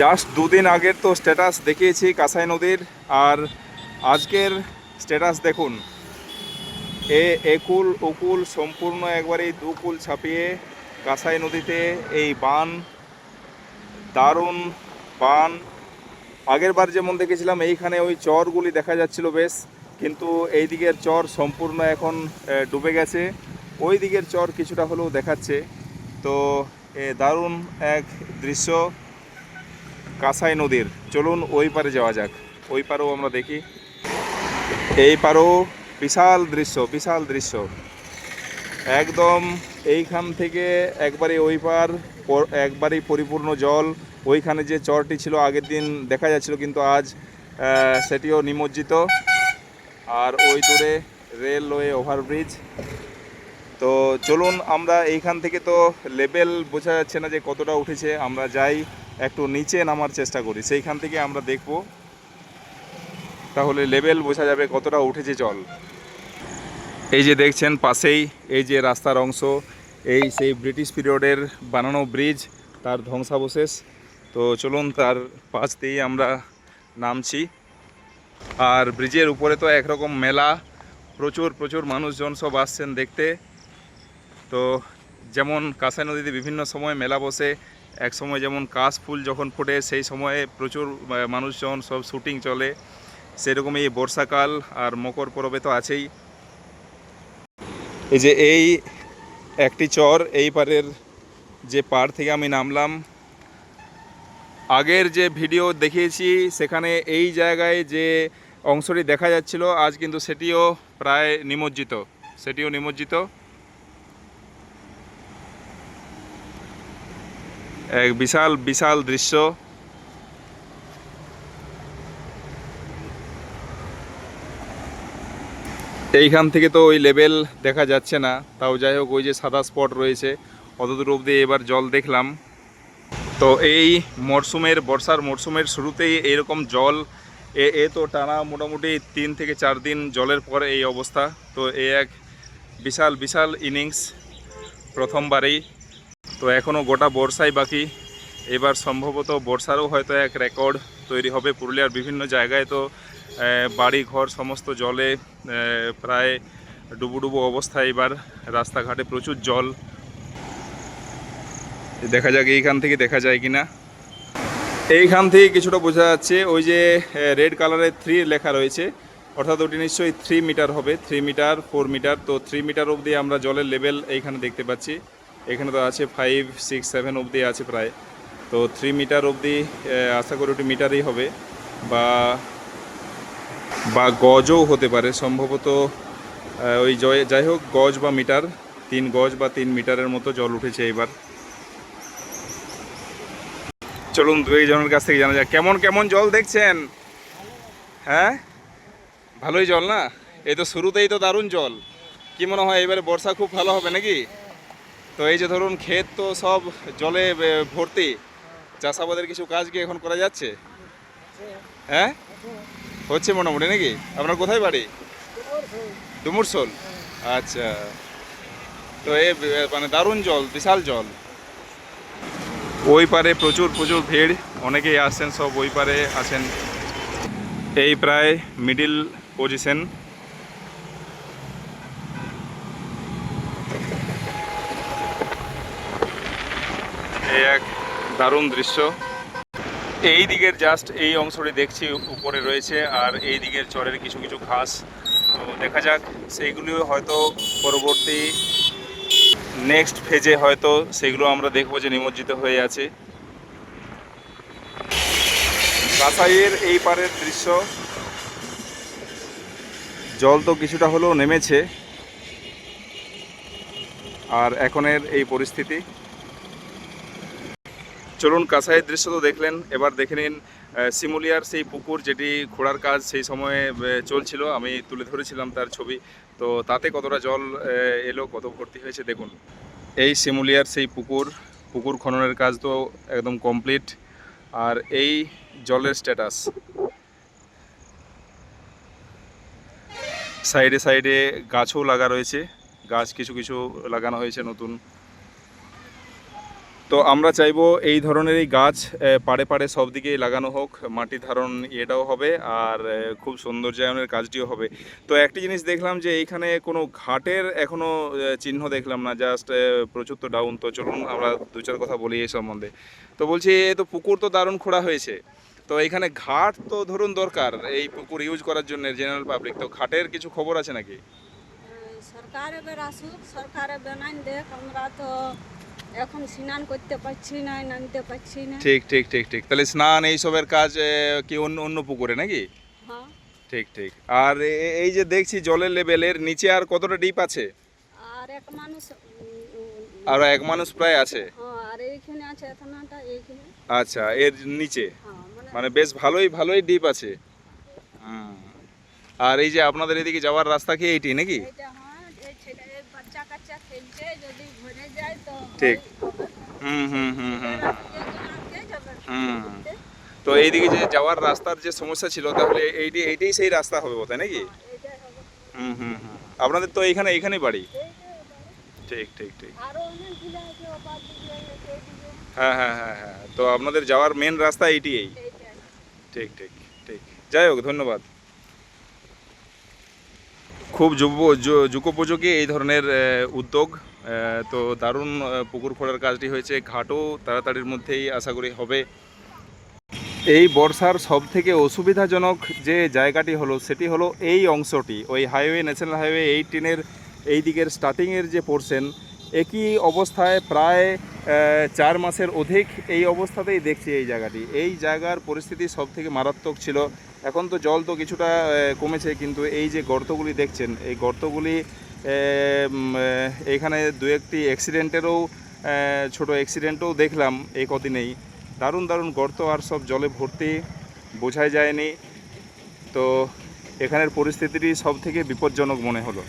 Just দুদিন আগের তো স্ট্যাটাস দেখিয়েছি কাঁসাই নদীর, আর আজকের স্ট্যাটাস দেখুন। এ একুল, উকুল সম্পূর্ণ একবারে দুকুল ছাপিয়ে কাঁসাই নদীতে এই বান, দারুণ বান। আগের বার যেমন দেখেছিলাম, এইখানে ওই চরগুলি দেখা যাচ্ছিল বেশ, কিন্তু এই দিকের চর সম্পূর্ণ এখন ডুবে গেছে। ওই দিকের চর কিছুটা হলেও দেখাচ্ছে। তো, এ, দারুণ এক দৃশ্য। কাঁসাই নদীর। চলুন ওই পারে যাওয়া যাক। ওই পারেও আমরা দেখি। এই পারেও বিশাল দৃশ্য বিশাল দৃশ্য। একদম এইখান থেকে একবারে ওই পার একবারেই পরিপূর্ণ জল। ওইখানে যে চরটি ছিল আগের দিন দেখা যাচ্ছিল, কিন্তু আজ সেটিও নিমজ্জিত। আর ওই দূরে রেলওয়ে ওভারব্রিজ। তো চলুন আমরা এইখান থেকে তো লেভেল বোঝা যাচ্ছে না যে কতটা উঠেছে, আমরা যাই। একটু নিচে নামার চেষ্টা করি। সেইখান থেকে আমরা দেখব। তাহলে লেভেল বোঝা যাবে কতটা উঠেছে জল এই যে দেখছেন, পাশেই এই যে রাস্তার অংশ, এই সেই ব্রিটিশ পিরিয়ডের বানানো ব্রিজ তার ধ্বংসাবশেষ। তো চলুন, তার পাশ দিয়েই আমরা নামছি। আর ব্রিজের উপরে তো একরকম মেলা, প্রচুর প্রচুর মানুষজন সব আসছেন দেখতে। তো যেমন কাঁসাই নদীতে বিভিন্ন সময় মেলা বসে এক সময় যেমন কাশ ফুল যখন ফোটে, সেই সময়ে প্রচুর মানুষজন সব শুটিং চলে, সেরকমই এই বর্ষাকাল আর মকর পরবে তো আছেই। এই যে এই একটি চর, এই পারের যে পার থেকে আমি নামলাম, আগের যে ভিডিও দেখিয়েছি, সেখানে এই জায়গায় যে অংশটি দেখা যাচ্ছিল, আজ কিন্তু সেটিও প্রায় নিমজ্জিত, সেটিও নিমজ্জিত। এক বিশাল বিশাল দৃশ্য। এইখান থেকে তো ওই লেভেল দেখা যাচ্ছে না, তাও যাই হোক ওই যে সাদা স্পট রয়েছে, অতদূর অবধি এবার জল দেখলাম। তো এই মরশুমের বর্ষার মরশুমের শুরুতেই এরকম জল, এ এ তো টানা মোটামুটি তিন থেকে চার দিন জলের পরে এই অবস্থা। তো এ এক বিশাল বিশাল ইনিংস প্রথমবারেই। তো এখনও গোটা বর্ষাই বাকি। এবার সম্ভবত বর্ষারও হয়তো এক রেকর্ড তৈরি হবে। পুরুলিয়ার বিভিন্ন জায়গায় তো বাড়ি, ঘর, সমস্ত জলে প্রায় ডুবুডুবু অবস্থা এবার। রাস্তাঘাটে প্রচুর জল। দেখা যাক এইখান থেকে দেখা যায় কি না এইখান থেকে কিছুটা বোঝা যাচ্ছে, ওই যে রেড কালারের থ্রি লেখা রয়েছে। অর্থাৎ ওটি নিশ্চয়ই থ্রি মিটার হবে। থ্রি মিটার ফোর মিটার তো থ্রি মিটার অবধি আমরা জলের লেভেল এইখানে দেখতে পাচ্ছি। এখানে তো আছে ফাইভ সিক্স সেভেন অবধি আছে প্রায়। তো থ্রি মিটার অবধি আশা করি ওটি মিটারই হবে। বা বা গজও হতে পারে। সম্ভবত ওই জয়- যাই হোক, গজ বা মিটার তিন গজ বা তিন মিটারের মতো জল উঠেছে এবার। চলুন দু একজনের কাছ থেকে জানা যাক। কেমন কেমন জল দেখছেন? হ্যাঁ? ভালোই জল না? এই তো শুরুতেই তো দারুণ জল। কি মনে হয়, এবারে বর্ষা খুব ভালো হবে নাকি? তো এই যে ধরুন ক্ষেত তো সব জলে ভর্তি। চাষাবাদের কিছু কাজ কি এখন করা যাচ্ছে? হ্যাঁ? হচ্ছে মোটামুটি নাকি? আপনার কোথায় বাড়ি? ডুমুরসোল। আচ্ছা। তো এ মানে দারুণ জল, বিশাল জল। ওই পারে প্রচুর প্রচুর ভিড়। অনেকেই আসছেন, সব ওই পারে আছেন। এই প্রায় মিডিল পজিশন এই এক দারুণ দৃশ্য। এই দিকের জাস্ট এই অংশটি দেখছি, উপরে রয়েছে, আর এই দিকের চরের কিছু কিছু ঘাস। তো দেখা যাক সেইগুলিও হয়তো পরবর্তী নেক্সট ফেজে হয়তো সেগুলো আমরা দেখব যে নিমজ্জিত হয়ে আছে। কাঁসাইয়ের এই পারের দৃশ্য, জল তো কিছুটা হলেও নেমেছে। আর এখনের এই পরিস্থিতি চলুন কাঁসাইয়ের দৃশ্য তো দেখলেন। এবার দেখে নিন আহ, শিমুলিয়ার সেই পুকুর যেটি খোঁড়ার কাজ সেই সময়ে চলছিল। আমি তুলে ধরেছিলাম তার ছবি। তো তাতে কতটা জল এলো কত ভর্তি হয়েছে দেখুন। এই শিমুলিয়ার সেই পুকুর পুকুর খননের কাজ তো একদম কমপ্লিট। আর এই জলের স্ট্যাটাস। সাইডে সাইডে গাছও লাগা রয়েছে। গাছ কিছু কিছু লাগানো হয়েছে নতুন। তো আমরা চাইব এই ধরনেরই গাছ পাড়ে পাড়ে সব দিকেই লাগানো হোক মাটি ধারণ এটাও হবে আর খুব সৌন্দর্যায়নের কাজটিও হবে। তো একটি জিনিস দেখলাম যে এইখানে কোনো ঘাটের এখনও আহ, চিহ্ন দেখলাম না জাস্ট প্রচুর তো ডাউন তো চলুন আমরা দু চার কথা বলি এই সম্বন্ধে। তো বলছি এ তো পুকুর তো দারুণ খোঁড়া হয়েছে। তো এখানে ঘাট তো ধরুন দরকার এই পুকুর ইউজ করার জন্য জেনারেল পাবলিক তো ঘাটের কিছু খবর আছে নাকি? সরকার এবার আসুক সরকার দেখ আমরা তো এখন স্নান করতে পারছি না নামতে পারছি না। ঠিক ঠিক ঠিক ঠিক। তাহলে স্নান এইসবের কাজ কি অন্য অন্য পুকুরে নাকি? হ্যাঁ। ঠিক ঠিক। আর এই যে দেখছি জলের লেভেলের নিচে আর কতটা ডিপ আছে? আর এক মানুষ আর এক মানুষ প্রায় আছে? হ্যাঁ আর এইখানে আছে এতনাটা এইখানে। আচ্ছা এর নিচে? হ্যাঁ মানে মানে বেশ ভালোই ভালোই ডিপ আছে। আর এই যে আপনাদের এদিকে যাওয়ার রাস্তা কি এইটি নাকি? এইটা হ্যাঁ এই ছেলে বাচ্চা কাচ্চা খেলছে যদি ঠিক। হুম হুম হুম হুম হুম। তো এইদিকে যে যাওয়ার রাস্তার যে সমস্যা ছিল, তাহলে এইটি, এইটাই সেই রাস্তা হবে বোধহয়, নাকি? হুম হুম হুম। আপনাদের তো এইখানে, এইখানেই বাড়ি? ঠিক ঠিক ঠিক। হ্যাঁ হ্যাঁ হ্যাঁ হ্যাঁ। তো আপনাদের যাওয়ার মেন রাস্তা এইটিই। এইটাই ঠিক ঠিক ঠিক। যাই হোক, ধন্যবাদ। খুব যুব যুগোপযোগী এই ধরনের উদ্যোগ। তো দারুণ পুকুর খোঁড়ার কাজটি হয়েছে। ঘাটও তাড়াতাড়ির মধ্যেই আশা করি হবে। এই বর্ষার সব থেকে অসুবিধাজনক যে জায়গাটি হলো, সেটি হলো এই অংশটি। ওই হাইওয়ে, ন্যাশনাল হাইওয়ে এইটিনের এই দিকের স্টার্টিংয়ের যে পোর্শন, একই অবস্থায় প্রায় চার মাসের অধিক এই অবস্থাতেই দেখছি এই জায়গাটি। এই জায়গার পরিস্থিতি সব থেকে মারাত্মক ছিল। এখন তো জল তো কিছুটা কমেছে, কিন্তু এই যে গর্তগুলি দেখছেন, এই গর্তগুলি এখানে দু একটি অ্যাক্সিডেন্টেরও ছোট অ্যাক্সিডেন্টও দেখলাম এই কদিনেই। দারুণ দারুণ গর্ত আর সব জলে ভর্তি, বোঝাই যায়নি। তো এখানের পরিস্থিতিটি সব থেকে বিপজ্জনক মনে হলো।